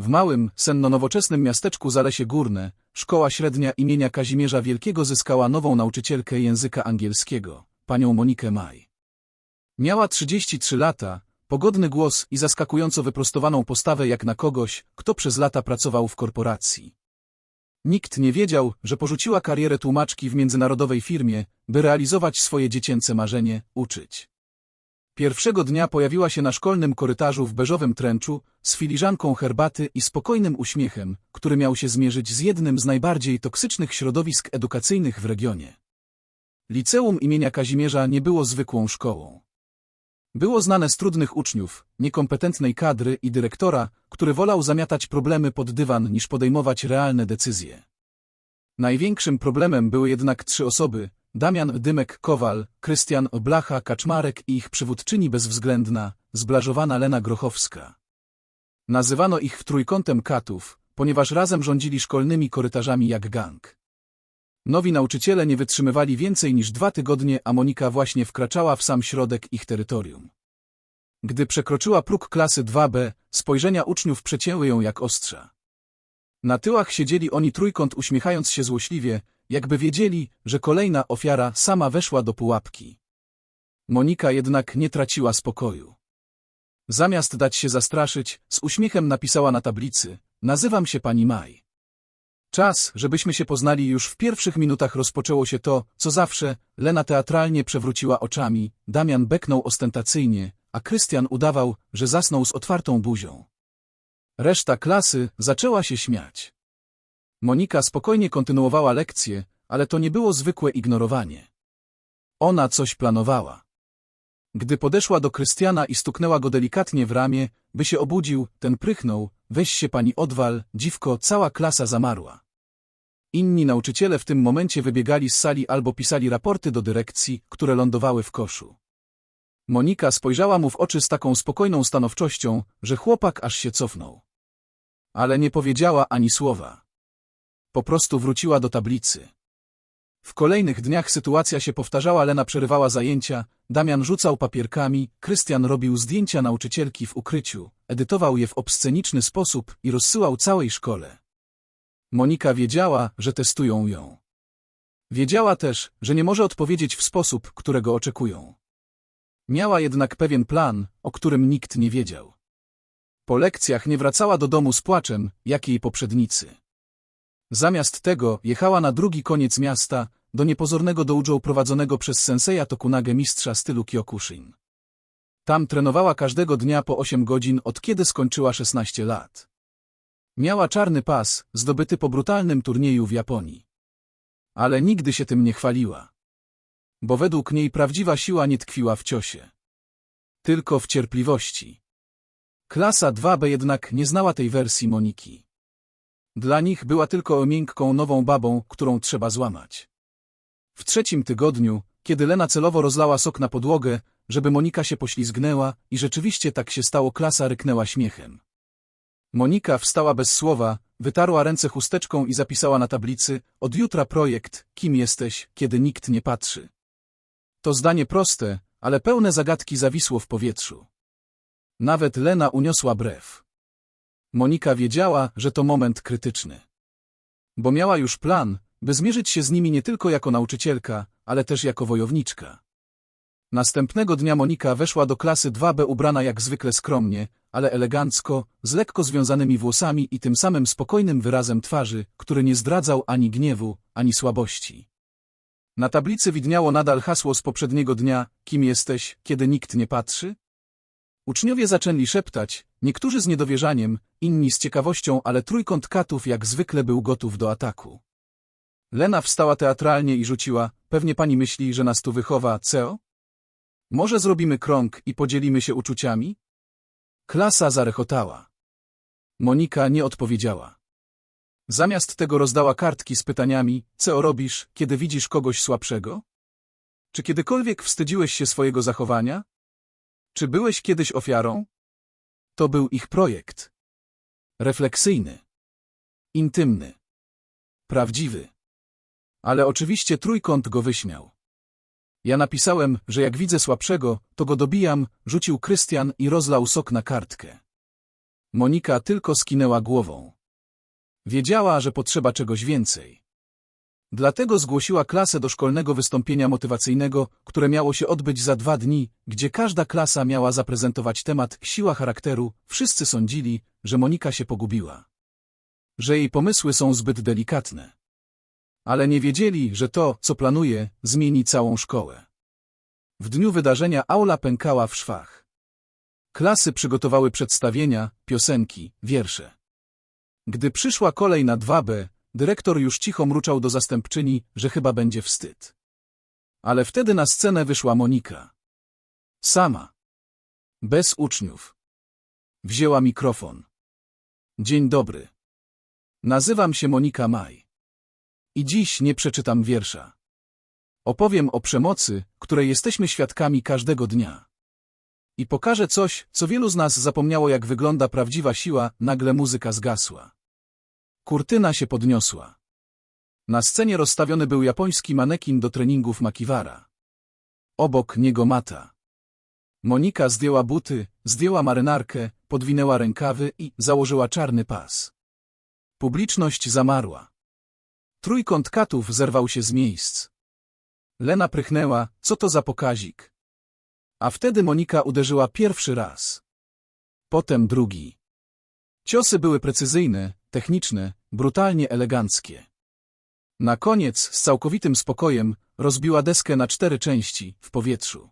W małym, senno-nowoczesnym miasteczku Zalesie Górne, szkoła średnia imienia Kazimierza Wielkiego zyskała nową nauczycielkę języka angielskiego, panią Monikę Maj. Miała 33 lata, pogodny głos i zaskakująco wyprostowaną postawę jak na kogoś, kto przez lata pracował w korporacji. Nikt nie wiedział, że porzuciła karierę tłumaczki w międzynarodowej firmie, by realizować swoje dziecięce marzenie – uczyć. Pierwszego dnia pojawiła się na szkolnym korytarzu w beżowym tręczu, z filiżanką herbaty i spokojnym uśmiechem, który miał się zmierzyć z jednym z najbardziej toksycznych środowisk edukacyjnych w regionie. Liceum imienia Kazimierza nie było zwykłą szkołą. Było znane z trudnych uczniów, niekompetentnej kadry i dyrektora, który wolał zamiatać problemy pod dywan niż podejmować realne decyzje. Największym problemem były jednak trzy osoby, Damian Dymek Kowal, Krystian Blacha Kaczmarek i ich przywódczyni bezwzględna, zblażowana Lena Grochowska. Nazywano ich w trójkątem katów, ponieważ razem rządzili szkolnymi korytarzami jak gang. Nowi nauczyciele nie wytrzymywali więcej niż dwa tygodnie, a Monika właśnie wkraczała w sam środek ich terytorium. Gdy przekroczyła próg klasy 2B, spojrzenia uczniów przecięły ją jak ostrza. Na tyłach siedzieli oni trójkąt uśmiechając się złośliwie, jakby wiedzieli, że kolejna ofiara sama weszła do pułapki. Monika jednak nie traciła spokoju. Zamiast dać się zastraszyć, z uśmiechem napisała na tablicy, nazywam się pani Maj. Czas, żebyśmy się poznali już w pierwszych minutach rozpoczęło się to, co zawsze, Lena teatralnie przewróciła oczami, Damian beknął ostentacyjnie, a Krystian udawał, że zasnął z otwartą buzią. Reszta klasy zaczęła się śmiać. Monika spokojnie kontynuowała lekcję, ale to nie było zwykłe ignorowanie. Ona coś planowała. Gdy podeszła do Krystiana i stuknęła go delikatnie w ramię, by się obudził, ten prychnął, weź się pani odwal, dziwko, cała klasa zamarła. Inni nauczyciele w tym momencie wybiegali z sali albo pisali raporty do dyrekcji, które lądowały w koszu. Monika spojrzała mu w oczy z taką spokojną stanowczością, że chłopak aż się cofnął. Ale nie powiedziała ani słowa. Po prostu wróciła do tablicy. W kolejnych dniach sytuacja się powtarzała, Lena przerywała zajęcia, Damian rzucał papierkami, Krystian robił zdjęcia nauczycielki w ukryciu, edytował je w obsceniczny sposób i rozsyłał całej szkole. Monika wiedziała, że testują ją. Wiedziała też, że nie może odpowiedzieć w sposób, którego oczekują. Miała jednak pewien plan, o którym nikt nie wiedział. Po lekcjach nie wracała do domu z płaczem, jak jej poprzednicy. Zamiast tego jechała na drugi koniec miasta, do niepozornego dojo prowadzonego przez senseja Tokunagę mistrza stylu Kyokushin. Tam trenowała każdego dnia po 8 godzin od kiedy skończyła 16 lat. Miała czarny pas, zdobyty po brutalnym turnieju w Japonii. Ale nigdy się tym nie chwaliła. Bo według niej prawdziwa siła nie tkwiła w ciosie. Tylko w cierpliwości. Klasa 2B jednak nie znała tej wersji Moniki. Dla nich była tylko miękką nową babą, którą trzeba złamać. W trzecim tygodniu, kiedy Lena celowo rozlała sok na podłogę, żeby Monika się poślizgnęła i rzeczywiście tak się stało, klasa ryknęła śmiechem. Monika wstała bez słowa, wytarła ręce chusteczką i zapisała na tablicy od jutra projekt Kim jesteś, kiedy nikt nie patrzy. To zdanie proste, ale pełne zagadki zawisło w powietrzu. Nawet Lena uniosła brew. Monika wiedziała, że to moment krytyczny. Bo miała już plan, by zmierzyć się z nimi nie tylko jako nauczycielka, ale też jako wojowniczka. Następnego dnia Monika weszła do klasy 2B ubrana jak zwykle skromnie, ale elegancko, z lekko związanymi włosami i tym samym spokojnym wyrazem twarzy, który nie zdradzał ani gniewu, ani słabości. Na tablicy widniało nadal hasło z poprzedniego dnia, kim jesteś, kiedy nikt nie patrzy? Uczniowie zaczęli szeptać, niektórzy z niedowierzaniem, inni z ciekawością, ale trójkąt katów jak zwykle był gotów do ataku. Lena wstała teatralnie i rzuciła, pewnie pani myśli, że nas tu wychowa, CEO? Może zrobimy krąg i podzielimy się uczuciami? Klasa zarechotała. Monika nie odpowiedziała. Zamiast tego rozdała kartki z pytaniami, co robisz, kiedy widzisz kogoś słabszego? Czy kiedykolwiek wstydziłeś się swojego zachowania? Czy byłeś kiedyś ofiarą? To był ich projekt. Refleksyjny. Intymny. Prawdziwy. Ale oczywiście trójkąt go wyśmiał. Ja napisałem, że jak widzę słabszego, to go dobijam, rzucił Krystian i rozlał sok na kartkę. Monika tylko skinęła głową. Wiedziała, że potrzeba czegoś więcej. Dlatego zgłosiła klasę do szkolnego wystąpienia motywacyjnego, które miało się odbyć za dwa dni, gdzie każda klasa miała zaprezentować temat siła charakteru. Wszyscy sądzili, że Monika się pogubiła. Że jej pomysły są zbyt delikatne. Ale nie wiedzieli, że to, co planuje, zmieni całą szkołę. W dniu wydarzenia aula pękała w szwach. Klasy przygotowały przedstawienia, piosenki, wiersze. Gdy przyszła kolej na 2B, dyrektor już cicho mruczał do zastępczyni, że chyba będzie wstyd. Ale wtedy na scenę wyszła Monika. Sama. Bez uczniów. Wzięła mikrofon. Dzień dobry. Nazywam się Monika Maj. I dziś nie przeczytam wiersza. Opowiem o przemocy, której jesteśmy świadkami każdego dnia. I pokażę coś, co wielu z nas zapomniało jak wygląda prawdziwa siła, nagle muzyka zgasła. Kurtyna się podniosła. Na scenie rozstawiony był japoński manekin do treningów Makiwara. Obok niego mata. Monika zdjęła buty, zdjęła marynarkę, podwinęła rękawy i założyła czarny pas. Publiczność zamarła. Trójkąt katów zerwał się z miejsc. Lena prychnęła, co to za pokazik. A wtedy Monika uderzyła pierwszy raz. Potem drugi. Ciosy były precyzyjne, techniczne, brutalnie eleganckie. Na koniec, z całkowitym spokojem, rozbiła deskę na cztery części, w powietrzu.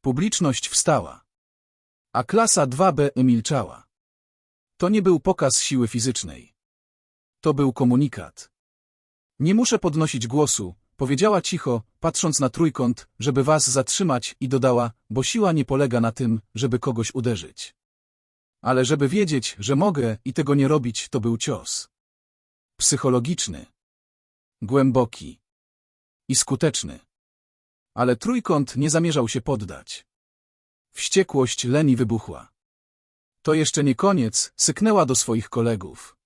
Publiczność wstała. A klasa 2B milczała. To nie był pokaz siły fizycznej. To był komunikat. Nie muszę podnosić głosu, powiedziała cicho, patrząc na trójkąt, żeby was zatrzymać i dodała, bo siła nie polega na tym, żeby kogoś uderzyć. Ale żeby wiedzieć, że mogę i tego nie robić, to był cios. Psychologiczny. Głęboki. I skuteczny. Ale trójkąt nie zamierzał się poddać. Wściekłość Leni wybuchła. To jeszcze nie koniec, syknęła do swoich kolegów.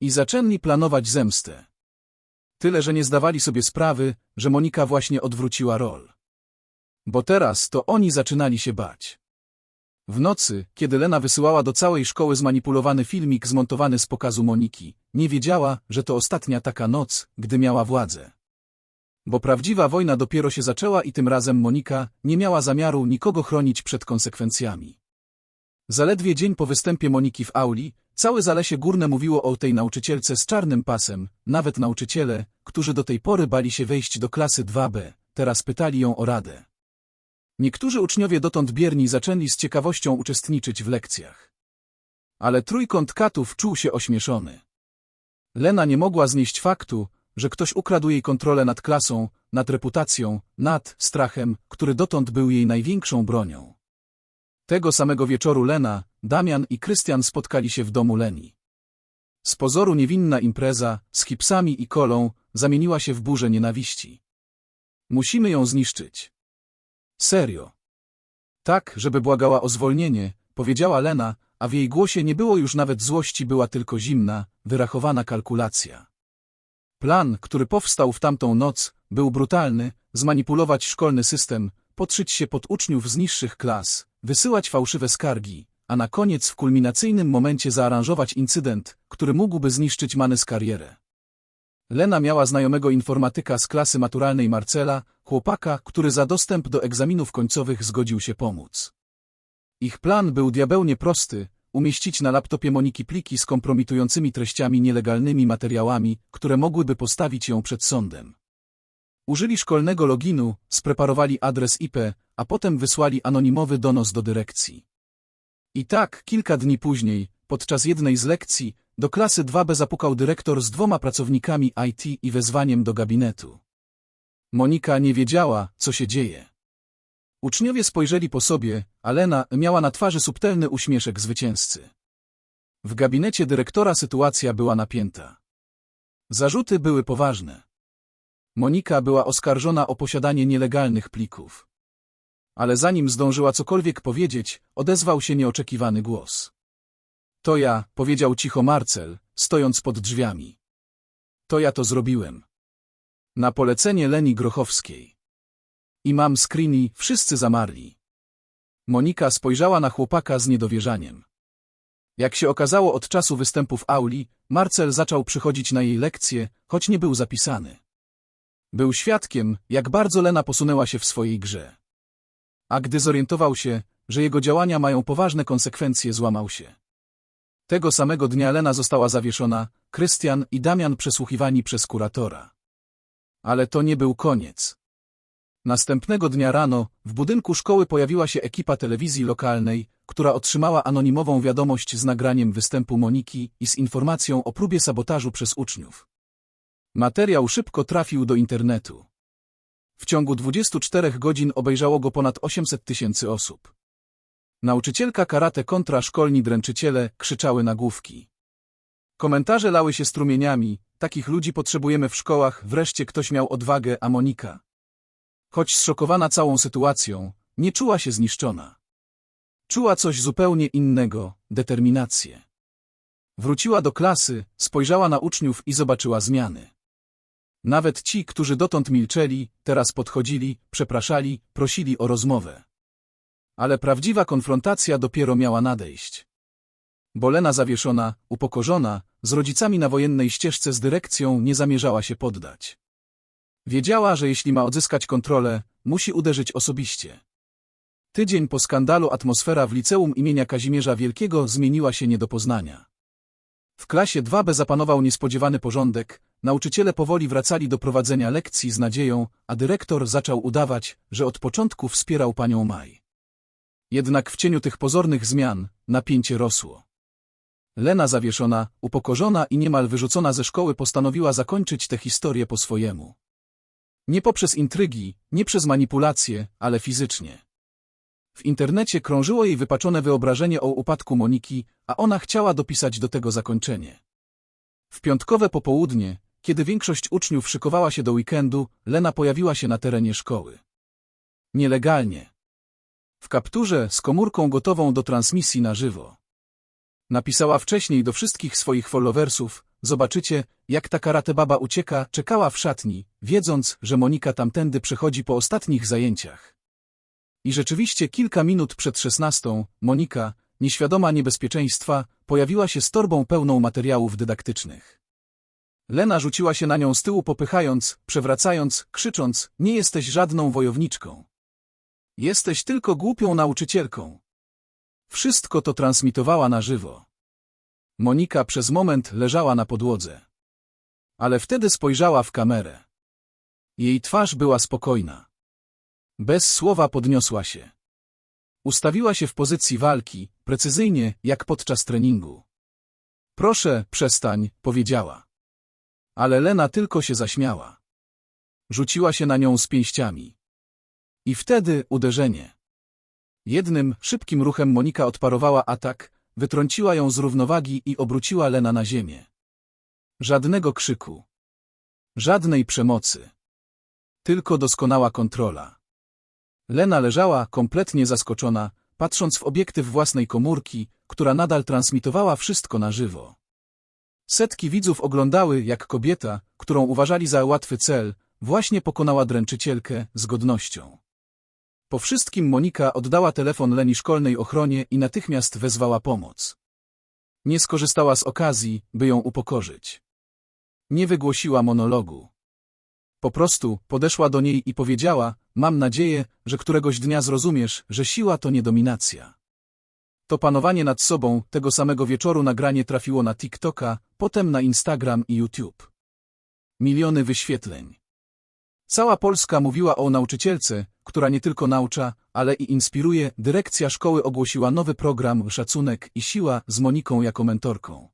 I zaczęli planować zemstę. Tyle, że nie zdawali sobie sprawy, że Monika właśnie odwróciła rol. Bo teraz to oni zaczynali się bać. W nocy, kiedy Lena wysyłała do całej szkoły zmanipulowany filmik zmontowany z pokazu Moniki, nie wiedziała, że to ostatnia taka noc, gdy miała władzę. Bo prawdziwa wojna dopiero się zaczęła i tym razem Monika nie miała zamiaru nikogo chronić przed konsekwencjami. Zaledwie dzień po występie Moniki w auli, całe Zalesie Górne mówiło o tej nauczycielce z czarnym pasem, nawet nauczyciele, którzy do tej pory bali się wejść do klasy 2B, teraz pytali ją o radę. Niektórzy uczniowie dotąd bierni zaczęli z ciekawością uczestniczyć w lekcjach. Ale trójkąt katów czuł się ośmieszony. Lena nie mogła znieść faktu, że ktoś ukradł jej kontrolę nad klasą, nad reputacją, nad strachem, który dotąd był jej największą bronią. Tego samego wieczoru Lena, Damian i Krystian spotkali się w domu Leni. Z pozoru niewinna impreza, z hipsami i kolą, zamieniła się w burzę nienawiści. Musimy ją zniszczyć. Serio. Tak, żeby błagała o zwolnienie, powiedziała Lena, a w jej głosie nie było już nawet złości, była tylko zimna, wyrachowana kalkulacja. Plan, który powstał w tamtą noc, był brutalny, zmanipulować szkolny system, podszyć się pod uczniów z niższych klas, wysyłać fałszywe skargi, a na koniec w kulminacyjnym momencie zaaranżować incydent, który mógłby zniszczyć Manys karierę. Lena miała znajomego informatyka z klasy maturalnej Marcela, chłopaka, który za dostęp do egzaminów końcowych zgodził się pomóc. Ich plan był diabełnie prosty, umieścić na laptopie Moniki pliki z kompromitującymi treściami nielegalnymi materiałami, które mogłyby postawić ją przed sądem. Użyli szkolnego loginu, spreparowali adres IP, a potem wysłali anonimowy donos do dyrekcji. I tak, kilka dni później, podczas jednej z lekcji, do klasy 2B zapukał dyrektor z dwoma pracownikami IT i wezwaniem do gabinetu. Monika nie wiedziała, co się dzieje. Uczniowie spojrzeli po sobie, a Lena miała na twarzy subtelny uśmieszek zwycięzcy. W gabinecie dyrektora sytuacja była napięta. Zarzuty były poważne. Monika była oskarżona o posiadanie nielegalnych plików. Ale zanim zdążyła cokolwiek powiedzieć, odezwał się nieoczekiwany głos. To ja, powiedział cicho Marcel, stojąc pod drzwiami. To ja to zrobiłem. Na polecenie Leni Grochowskiej. I mam screeni, wszyscy zamarli. Monika spojrzała na chłopaka z niedowierzaniem. Jak się okazało od czasu występów Auli, Marcel zaczął przychodzić na jej lekcje, choć nie był zapisany. Był świadkiem, jak bardzo Lena posunęła się w swojej grze. A gdy zorientował się, że jego działania mają poważne konsekwencje, złamał się. Tego samego dnia Lena została zawieszona, Krystian i Damian przesłuchiwani przez kuratora. Ale to nie był koniec. Następnego dnia rano w budynku szkoły pojawiła się ekipa telewizji lokalnej, która otrzymała anonimową wiadomość z nagraniem występu Moniki i z informacją o próbie sabotażu przez uczniów. Materiał szybko trafił do internetu. W ciągu 24 godzin obejrzało go ponad 800 tysięcy osób. Nauczycielka karate kontra szkolni dręczyciele krzyczały nagłówki. Komentarze lały się strumieniami, takich ludzi potrzebujemy w szkołach, wreszcie ktoś miał odwagę, a Monika. Choć zszokowana całą sytuacją, nie czuła się zniszczona. Czuła coś zupełnie innego, determinację. Wróciła do klasy, spojrzała na uczniów i zobaczyła zmiany. Nawet ci, którzy dotąd milczeli, teraz podchodzili, przepraszali, prosili o rozmowę. Ale prawdziwa konfrontacja dopiero miała nadejść. Bolena zawieszona, upokorzona, z rodzicami na wojennej ścieżce z dyrekcją nie zamierzała się poddać. Wiedziała, że jeśli ma odzyskać kontrolę, musi uderzyć osobiście. Tydzień po skandalu atmosfera w liceum imienia Kazimierza Wielkiego zmieniła się nie do poznania. W klasie 2B zapanował niespodziewany porządek, nauczyciele powoli wracali do prowadzenia lekcji z nadzieją, a dyrektor zaczął udawać, że od początku wspierał panią Maj. Jednak w cieniu tych pozornych zmian napięcie rosło. Lena zawieszona, upokorzona i niemal wyrzucona ze szkoły postanowiła zakończyć tę historię po swojemu. Nie poprzez intrygi, nie przez manipulacje, ale fizycznie. W internecie krążyło jej wypaczone wyobrażenie o upadku Moniki, a ona chciała dopisać do tego zakończenie. W piątkowe popołudnie, kiedy większość uczniów szykowała się do weekendu, Lena pojawiła się na terenie szkoły. Nielegalnie. W kapturze z komórką gotową do transmisji na żywo. Napisała wcześniej do wszystkich swoich followersów, zobaczycie, jak ta karate baba ucieka, czekała w szatni, wiedząc, że Monika tamtędy przechodzi po ostatnich zajęciach. I rzeczywiście kilka minut przed szesnastą, Monika, nieświadoma niebezpieczeństwa, pojawiła się z torbą pełną materiałów dydaktycznych. Lena rzuciła się na nią z tyłu popychając, przewracając, krzycząc, nie jesteś żadną wojowniczką. Jesteś tylko głupią nauczycielką. Wszystko to transmitowała na żywo. Monika przez moment leżała na podłodze. Ale wtedy spojrzała w kamerę. Jej twarz była spokojna. Bez słowa podniosła się. Ustawiła się w pozycji walki, precyzyjnie, jak podczas treningu. Proszę, przestań, powiedziała. Ale Lena tylko się zaśmiała. Rzuciła się na nią z pięściami. I wtedy uderzenie. Jednym, szybkim ruchem Monika odparowała atak, wytrąciła ją z równowagi i obróciła Lena na ziemię. Żadnego krzyku. Żadnej przemocy. Tylko doskonała kontrola. Lena leżała, kompletnie zaskoczona, patrząc w obiektyw własnej komórki, która nadal transmitowała wszystko na żywo. Setki widzów oglądały, jak kobieta, którą uważali za łatwy cel, właśnie pokonała dręczycielkę z godnością. Po wszystkim Monika oddała telefon Leni szkolnej ochronie i natychmiast wezwała pomoc. Nie skorzystała z okazji, by ją upokorzyć. Nie wygłosiła monologu. Po prostu podeszła do niej i powiedziała, mam nadzieję, że któregoś dnia zrozumiesz, że siła to nie dominacja. To panowanie nad sobą tego samego wieczoru nagranie trafiło na TikToka, potem na Instagram i YouTube. Miliony wyświetleń. Cała Polska mówiła o nauczycielce, która nie tylko naucza, ale i inspiruje. Dyrekcja szkoły ogłosiła nowy program Szacunek i Siła z Moniką jako mentorką.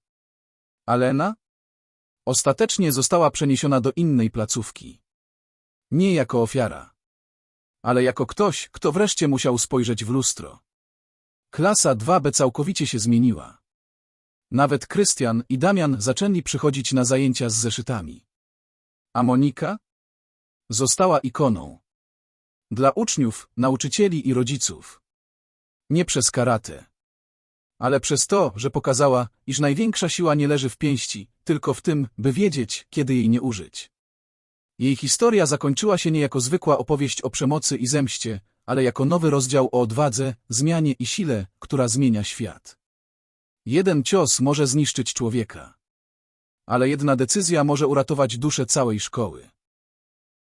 Alena? Ostatecznie została przeniesiona do innej placówki. Nie jako ofiara. Ale jako ktoś, kto wreszcie musiał spojrzeć w lustro. Klasa 2B całkowicie się zmieniła. Nawet Krystian i Damian zaczęli przychodzić na zajęcia z zeszytami. A Monika? Została ikoną. Dla uczniów, nauczycieli i rodziców. Nie przez karate. Ale przez to, że pokazała, iż największa siła nie leży w pięści, tylko w tym, by wiedzieć, kiedy jej nie użyć. Jej historia zakończyła się nie jako zwykła opowieść o przemocy i zemście, ale jako nowy rozdział o odwadze, zmianie i sile, która zmienia świat. Jeden cios może zniszczyć człowieka. Ale jedna decyzja może uratować duszę całej szkoły.